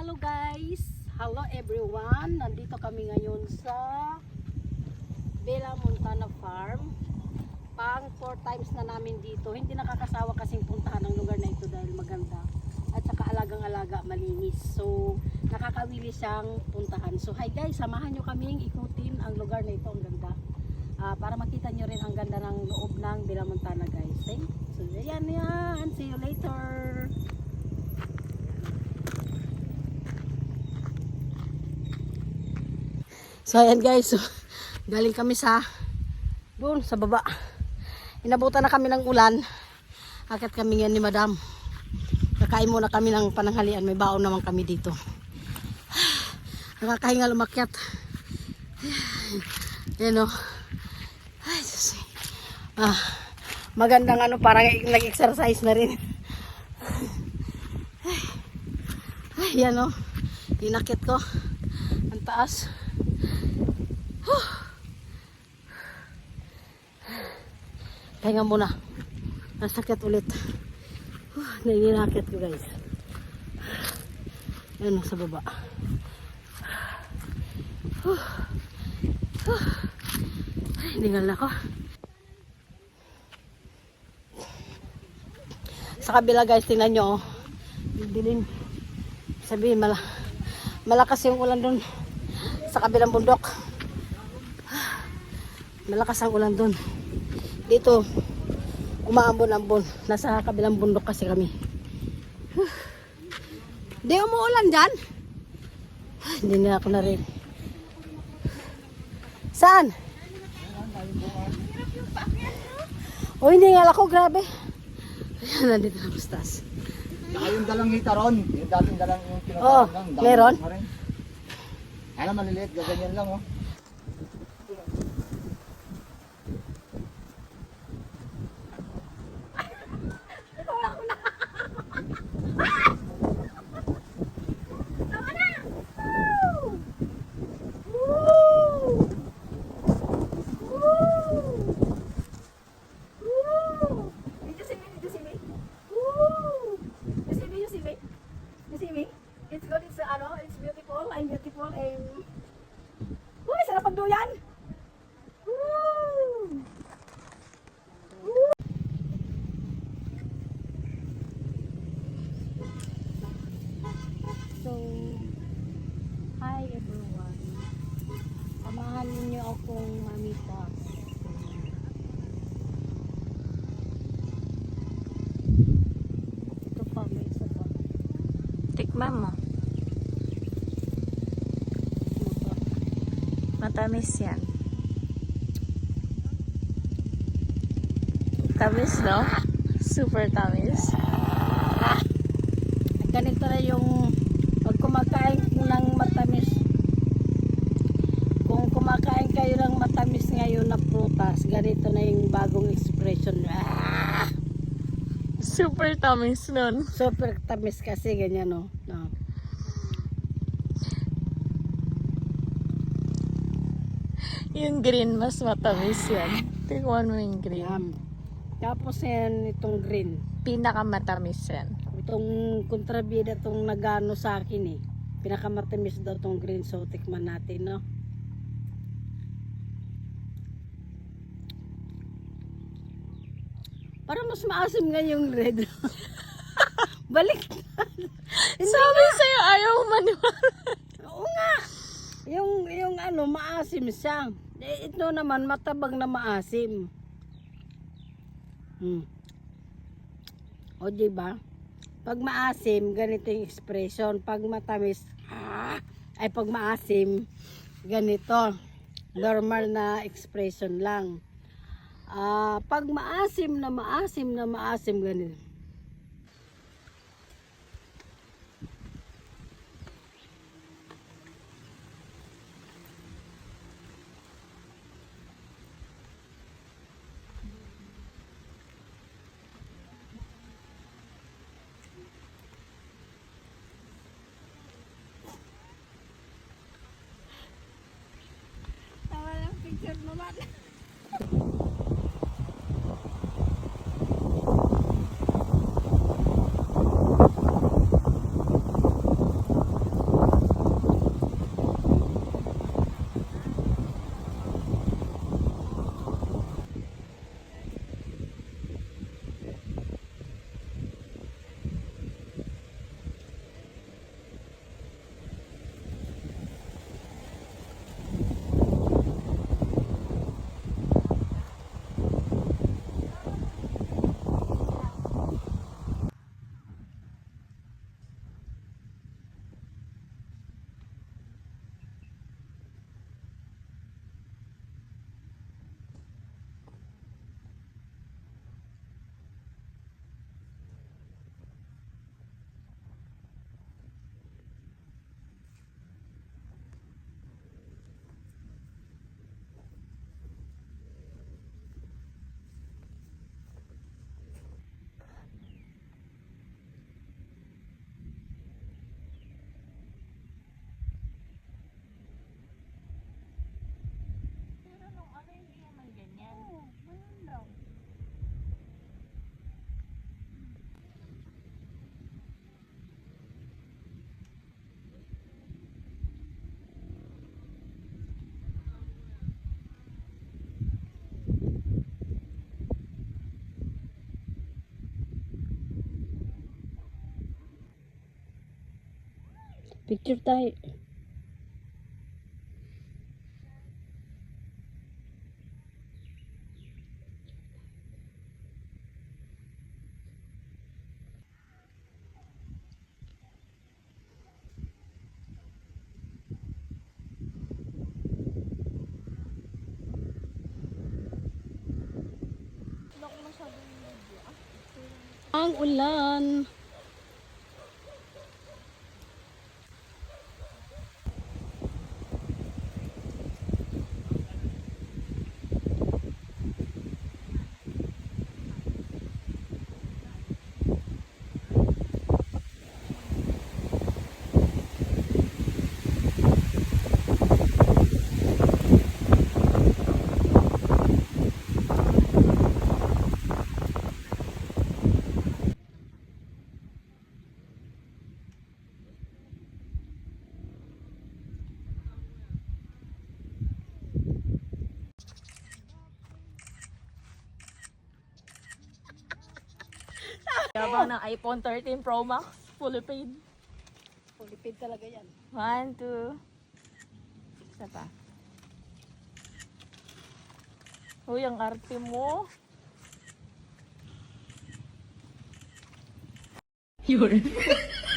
Hello guys! Hello everyone! Nandito kami ngayon sa Bella Montana Farm. Pang 4 times na namin dito. Hindi nakakasawa kasing puntahan ang lugar na ito dahil maganda. At saka alagang-alaga, malinis. So, nakakawili siyang puntahan. So, hi guys! Samahan nyo kaming ikutin ang lugar na ito. Ang ganda. Ah, para makita nyo rin ang ganda ng loob ng Bella Montana guys. Okay? So, yan yan. See you later! So ayan guys, so, galing kami sa doon sa baba. Inabutan na kami ng ulan. Akit kami ngayon ni madam. Kakain muna kami ng pananghalian. May baon naman kami dito. Nakakahinga lumakyat. Yan o. Ay, Diyos. Ah, magandang ano, parang nag-exercise na rin. Ay, yan o. Inakit ko. Ang taas. Pahinga muna. Nasakit ulit. Uh, Nanginakit ko guys. Ayan sa baba. Huh. Ay, Hiningal na ako. Sa kabila guys, tingnan nyo. Oh. Sabihin, mala malakas yung ulan doon sa kabilang bundok. Malakas ang ulan doon. Dito, umaambon-ambon. Nasa kabilang bundok kasi kami. Huh. Di umuulan dyan? Hindi na ako na rin. Saan? O hindi nga ako, grabe. Ayan, nandito na mustas. Saka yung dalang hitaron, yung dating dalang yung Oo, tinatawag lang. dalang meron? Alam, maliliit, gaganyan lang oh. Hi everyone. Samahan ninyo akong mamitas. Ito pa, may isa pa. Tikman mo. Matamis yan. Tamis, no? Super tamis. Ganito na yung pag kumakain ng matamis. Kung kumakain kayo ng matamis ngayon na prutas, ganito na yung bagong expression. Ah! Super tamis nun. Super tamis kasi ganyan no. no. Yung green, mas matamis yan. Tingnan mo yung green. Yan. Tapos yan itong green. Pinakamatamis yan. Itong kontrabida itong nagano sa akin eh. Pinakamatamis daw itong green so tikman natin no. Parang mas maasim nga yung red. Balik. Sabi sa'yo, ayaw maniwala. Oo nga. Yung, yung ano, maasim siya. Eh, ito naman, matabang na maasim. Hmm. O, diba? Pag maasim, ganito yung expression. Pag matamis, ah, ay pag maasim, ganito. Normal na expression lang. Ah, pag maasim na maasim na maasim, ganito. Tawa lang picture naman. Picture tayo. Ang ulan. Ng iPhone 13 Pro Max. Fully paid. Fully paid talaga yan. One, two. Isa pa. Uy, ang arte mo. Yun.